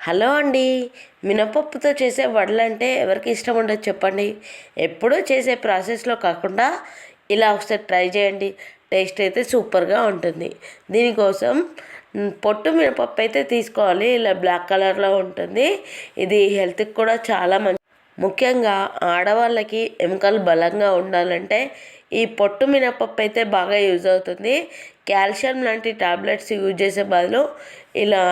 Hello అండి. మినపప్పుతో చేసే వడలు అంటే ఎవరికి ఇష్టం ఉండదు చెప్పండి. ఎప్పుడూ చేసే ప్రాసెస్లో కాకుండా ఇలా ఒకసారి ట్రై చేయండి. టేస్ట్ అయితే సూపర్గా ఉంటుంది. దీనికోసం పొట్టు మినపప్పు అయితే తీసుకోవాలి. ఇలా బ్లాక్ కలర్లో ఉంటుంది. ఇది హెల్త్కి కూడా చాలా మంచి ముఖ్యంగా ఆడవాళ్ళకి ఎముకలు బలంగా ఉండాలంటే ఈ పొట్టు మినపప్పు అయితే బాగా యూజ్ అవుతుంది. కాల్షియం లాంటి టాబ్లెట్స్ యూజ్ చేసే బదులు ఇలా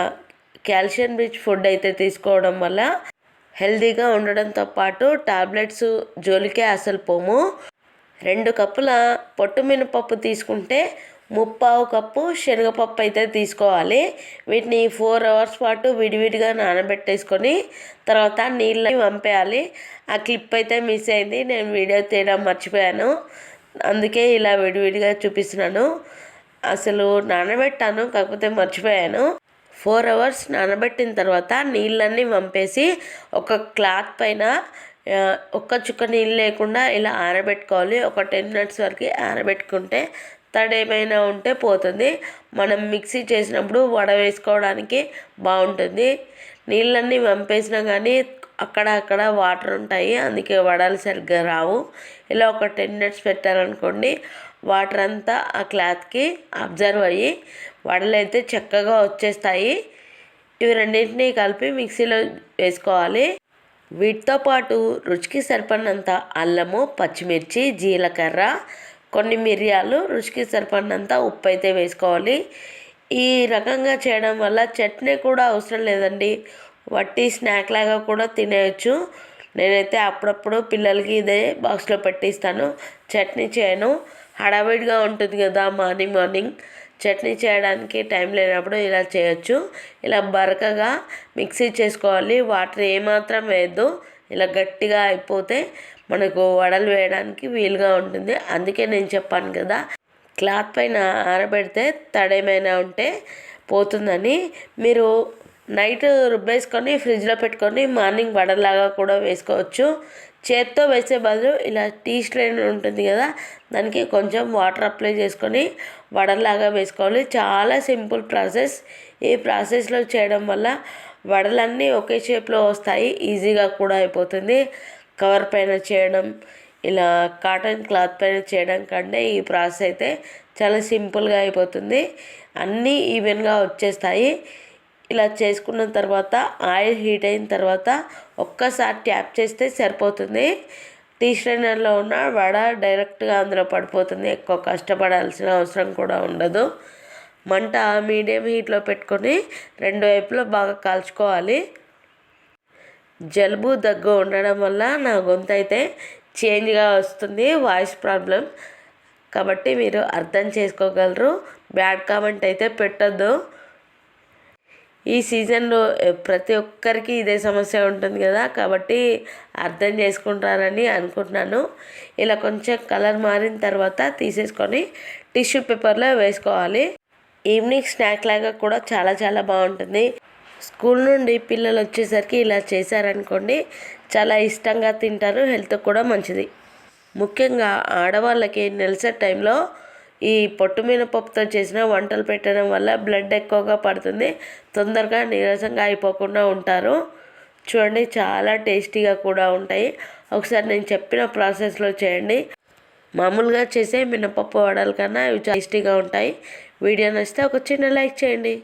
కాల్షియం రిచ్ ఫుడ్ అయితే తీసుకోవడం వల్ల హెల్దీగా ఉండడంతో పాటు టాబ్లెట్స్ జోలికే అసలు పోము. రెండు కప్పుల పొట్టు మినపప్పు తీసుకుంటే ముప్పావు కప్పు శనగపప్పు అయితే తీసుకోవాలి. వీటిని ఫోర్ అవర్స్ పాటు విడివిడిగా నానబెట్టేసుకొని తర్వాత నీళ్ళని వంపేయాలి. ఆ క్లిప్ అయితే మిస్ అయింది. నేను వీడియో తీయడం మర్చిపోయాను. అందుకే ఇలా విడివిడిగా చూపిస్తున్నాను. అసలు నానబెట్టాను కాకపోతే మర్చిపోయాను. ఫోర్ అవర్స్ నానబెట్టిన తర్వాత నీళ్ళన్నీ వంపేసి ఒక క్లాత్ పైన ఒక్క చుక్క నీళ్ళు లేకుండా ఇలా ఆరబెట్టుకోవాలి. ఒక టెన్ మినిట్స్ వరకు ఆరబెట్టుకుంటే తడి ఏమైనా ఉంటే పోతుంది. మనం మిక్సీ చేసినప్పుడు వడ వేసుకోవడానికి బాగుంటుంది. నీళ్ళన్నీ వంపేసినా కానీ అక్కడ అక్కడ వాటర్ ఉంటాయి. అందుకే వడలు సరిగ్గా రావు. ఇలా ఒక టెన్ మినిట్స్ పెట్టారనుకోండి వాటర్ అంతా ఆ క్లాత్కి అబ్జర్వ్ అయ్యి వడలు అయితే చక్కగా వచ్చేస్తాయి. ఇవి రెండింటినీ కలిపి మిక్సీలో వేసుకోవాలి. వీటితో పాటు రుచికి సరిపడినంత అల్లము పచ్చిమిర్చి జీలకర్ర కొన్ని మిరియాలు రుచికి సరిపడినంత ఉప్పు అయితే వేసుకోవాలి. ఈ రకంగా చేయడం వల్ల చట్నీ కూడా అవసరం లేదండి. వట్టి స్నాక్ లాగా కూడా తినేయచ్చు. నేనైతే అప్పుడప్పుడు పిల్లలకి ఇదే బాక్స్లో పెట్టిస్తాను. చట్నీ చేయను. హడావిడిగా ఉంటుంది కదా మార్నింగ్ మార్నింగ్ చట్నీ చేయడానికి టైం లేనప్పుడు ఇలా చేయొచ్చు. ఇలా బరకగా మిక్సీ చేసుకోవాలి. వాటర్ ఏమాత్రం వేయద్దు. ఇలా గట్టిగా అయిపోతే మనకు వడలు వేయడానికి వీలుగా ఉంటుంది. అందుకే నేను చెప్పాను కదా క్లాత్ పైన ఆరబెడితే తడేమైనా ఉంటే పోతుందని. మీరు నైట్ రుబ్బేసుకొని ఫ్రిడ్జ్లో పెట్టుకొని మార్నింగ్ వడలాగా కూడా వేసుకోవచ్చు. చేత్తో వేసే బదులు ఇలా టీ స్ట్రెయిన్ ఉంటుంది కదా దానికి కొంచెం వాటర్ అప్లై చేసుకొని వడలాగా వేసుకోవాలి. చాలా సింపుల్ ప్రాసెస్. ఈ ప్రాసెస్లో చేయడం వల్ల వడలన్నీ ఒకే షేప్లో వస్తాయి ఈజీగా కూడా అయిపోతుంది. కవర్ పైన చేయడం ఇలా కాటన్ క్లాత్ పైన చేయడం కంటే ఈ ప్రాసెస్ అయితే చాలా సింపుల్గా అయిపోతుంది. అన్నీ ఈవెన్గా వచ్చేస్తాయి. ఇలా చేసుకున్న తర్వాత ఆయిల్ హీట్ అయిన తర్వాత ఒక్కసారి ట్యాప్ చేస్తే సరిపోతుంది. టీ స్ట్రైనర్లో ఉన్న వడ డైరెక్ట్గా అందులో పడిపోతుంది. ఎక్కువ కష్టపడాల్సిన అవసరం కూడా ఉండదు. మంట మీడియం హీట్లో పెట్టుకొని రెండు వైపులో బాగా కాల్చుకోవాలి. జలుబు దగ్గు ఉండడం వల్ల నా గొంతు అయితే చేంజ్గా వస్తుంది. వాయిస్ ప్రాబ్లం కాబట్టి మీరు అర్థం చేసుకోగలరు. బ్యాడ్ కామెంట్ అయితే పెట్టద్దు. ఈ సీజన్లో ప్రతి ఒక్కరికి ఇదే సమస్య ఉంటుంది కదా. కాబట్టి అర్థం చేసుకుంటారని అనుకుంటున్నాను. ఇలా కొంచెం కలర్ మారిన తర్వాత తీసేసుకొని టిష్యూ పేపర్లో వేసుకోవాలి. ఈవినింగ్ స్నాక్ లాగా కూడా చాలా చాలా బాగుంటుంది. స్కూల్ నుండి పిల్లలు వచ్చేసరికి ఇలా చేశారనుకోండి చాలా ఇష్టంగా తింటారు హెల్త్ కూడా మంచిది. ముఖ్యంగా ఆడవాళ్ళకి నెలసే టైంలో ఈ పొట్టు మినపప్పుతో చేసిన వంటలు పెట్టడం వల్ల బ్లడ్ ఎక్కువగా పడుతుంది. తొందరగా నీరసంగా అయిపోకుండా ఉంటారు. చూడండి చాలా టేస్టీగా కూడా ఉంటాయి. ఒకసారి నేను చెప్పిన ప్రాసెస్లో చేయండి. మామూలుగా చేసే మినపప్పు వడల కన్నా ఇవి టేస్టీగా ఉంటాయి. వీడియో నచ్చితే ఒక చిన్న లైక్ చేయండి.